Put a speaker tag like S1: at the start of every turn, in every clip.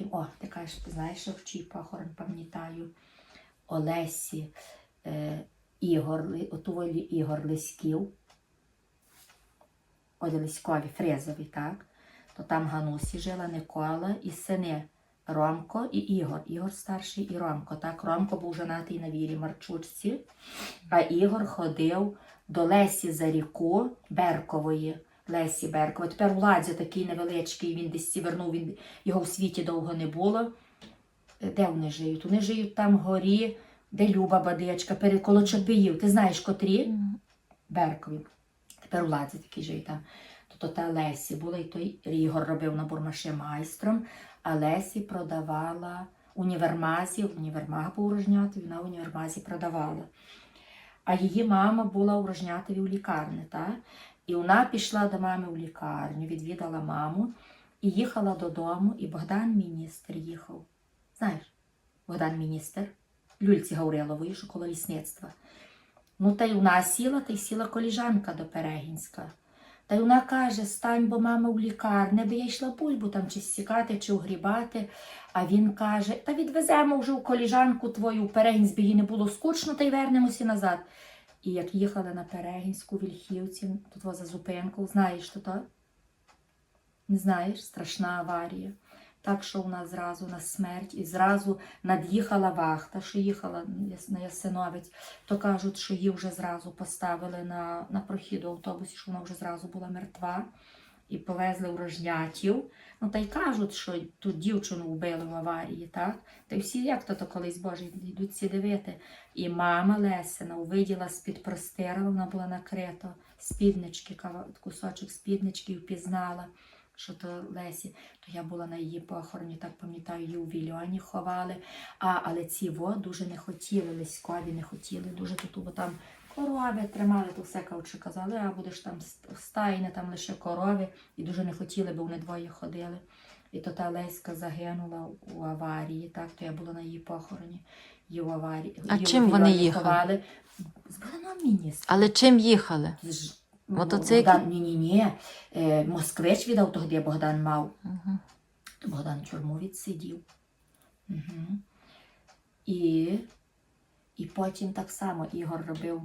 S1: яким. О, ти кажеш, ти знаєш, що в чий похорон пам'ятаю Олесі е, Ігор, отуволі Ігор Лиськів. Оді Лиськові, Фрезові, так? То там Ганусі жила Никола і сини Ромко і Ігор. Ігор старший і Ромко. Так, Ромко був женатий на Вірі Марчучці, а Ігор ходив до Лесі за ріку Беркової. Лесі Беркової. Тепер Владзя такий невеличкий, він десь вернув, він, його в світі довго не було. Е, Де вони живуть? Вони живуть там в горі, де Люба Бадичка, перед коло Чапиїв. Ти знаєш, котрі? Беркові. Тепер у Ладзі такий живе там. То та Лесі була, і той Ігор робив на бурмаші майстром, а Лесі продавала універмазі, універмаг був у Рожнятові, вона в універмазі продавала. А її мама була у Рожнятові у лікарні, та? І вона пішла до мами у лікарню, відвідала маму і їхала додому, і Богдан міністр їхав. Знаєш, Богдан міністр, Люльці Гаврилової, що коло лісництва. Ну, та й вона сіла, та й сіла коліжанка до Перегінська. Та й вона каже: стань, бо мама в лікарні, би я йшла бульбу там чи сікати, чи угрібати. А він каже: Та відвеземо вже в коліжанку твою в Перегінськ, бо не було скучно, та й вернемося назад. І як їхали на Перегінську Вільхівці, тут за зупинку, знаєш, що то? Не знаєш, страшна аварія. Так що у нас зразу на смерть, і зразу над'їхала вахта, що їхала на Ясиновець, то кажуть, що її вже зразу поставили на, на прохід у автобусі, що вона вже зразу була мертва, і повезли в Рожнятів. Ну та й кажуть, що ту дівчину вбили в аварії, так? Та й всі як то то колись Боже йдуть всі дивити. І мама Лесина увиділа з-під простира, вона була накрита, спіднички, кусочок спіднички, впізнала що то Лесі, то я була на її похороні, так пам'ятаю, її у Вільоні ховали. А, але ці во дуже не хотіли, Леськові не хотіли, дуже тут, бо там корови тримали, то все кавчи казали, а будеш там ст- стайне, там лише корови, і дуже не хотіли, бо вони двоє ходили. І то та Леська загинула у аварії, так, то я була на її похороні. Її в аварії.
S2: А
S1: її
S2: чим вони їхали?
S1: З міністром.
S2: Але чим їхали?
S1: З-
S2: Мотоцикл?
S1: Богдан, ні, ні, ні. Е, Москвич віддав тоді Богдан мав.
S2: Угу.
S1: То Богдан тюрму відсидів. Угу. І, і потім так само Ігор робив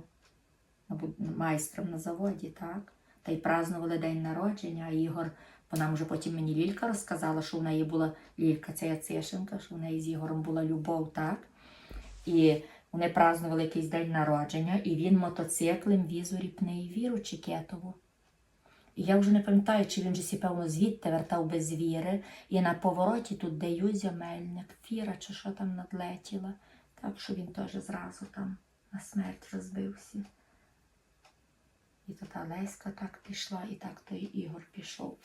S1: майстром на заводі, так? Та й празднували день народження, а Ігор, бо нам вже потім мені Лілька розказала, що в неї була Лілька, ця Яцишенка, що в неї з Ігорем була любов, так? І вони празднували якийсь день народження, і він мотоциклем віз у ріпний віру Чекетову. І я вже не пам'ятаю, чи він же сі, певно, звідти вертав без віри, і на повороті тут де Юзя Мельник, Фіра чи що там надлетіла. Так що він теж зразу там на смерть розбився. Та Леська так пішла, і так той Ігор пішов.